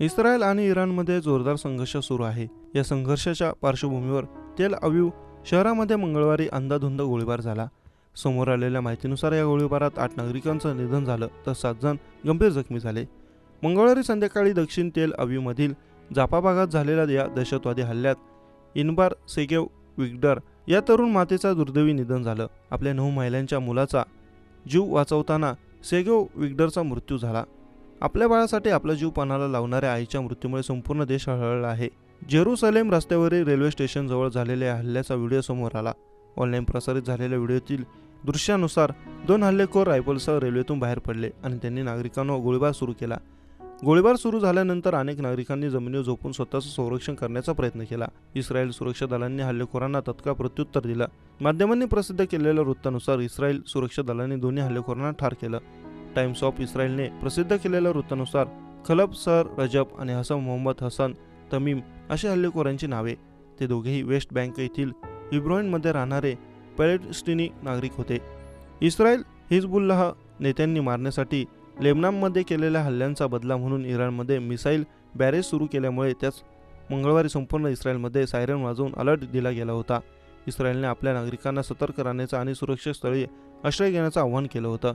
Israel आणि इराणमध्ये जोरदार संघर्ष सुरू आहे. या संघर्षाच्या पार्श्वभूमीवर तेल अवीव शहरामध्ये मंगळवारी अंधाधुंद गोळीबार झाला. समोर आलेल्या माहितीनुसार या गोळीबारात आठ नागरिकांचं निधन झालं तर सात जण गंभीर जखमी झाले. मंगळवारी संध्याकाळी दक्षिण तेल अवीवमधील जापा भागात झालेल्या या दहशतवादी हल्ल्यात इनबार सेगेव विग्डर या तरुण मातेचा दुर्दैवी निधन झालं. आपल्या नऊ महिलांच्या मुलाचा जीव वाचवताना सेगेव विग्डरचा मृत्यू झाला. आपल्या बाळासाठी आपला जीव पणाला लावणाऱ्या आईच्या मृत्यूमुळे संपूर्ण देश हळहळला आहे. जेरुसलेम रस्त्यावरील रेल्वे स्टेशनजवळ झालेल्या हल्ल्याचा व्हिडिओ समोर आला. ऑनलाईन प्रसारित झालेल्या व्हिडिओतील दृश्यानुसार दोन हल्लेखोर रायफलसह रेल्वेतून बाहेर पडले आणि त्यांनी नागरिकांवर गोळीबार सुरू केला. गोळीबार सुरू झाल्यानंतर अनेक नागरिकांनी जमिनीवर झोपून स्वतःचं संरक्षण करण्याचा प्रयत्न केला. इस्रायल सुरक्षा दलांनी हल्लेखोरांना तत्काळ प्रत्युत्तर दिलं. माध्यमांनी प्रसिद्ध केलेल्या वृत्तानुसार इस्रायल सुरक्षा दलांनी दोन्ही हल्लेखोरांना ठार केलं. टाइम्स ऑफ इस्रायलने प्रसिद्ध केलेल्या वृत्तानुसार खलब सर रजब आणि हसन मोहम्मद हसन तमीम अशा हल्लेखोरांची नावे. ते दोघेही वेस्ट बँक येथील इब्रोईनमध्ये राहणारे पॅलेस्टिनी नागरिक होते. इस्रायल हिजबुल्लाह नेत्यांनी मारण्यासाठी लेबनानमध्ये केलेल्या हल्ल्यांचा बदला म्हणून इराणमध्ये मिसाईल बॅरेज सुरू केल्यामुळे त्याच मंगळवारी संपूर्ण इस्रायलमध्ये सायरन वाजवून अलर्ट दिला गेला होता. इस्रायलने आपल्या नागरिकांना सतर्क राहण्याचं आणि सुरक्षित स्थळी आश्रय घेण्याचं आवाहन केलं होतं.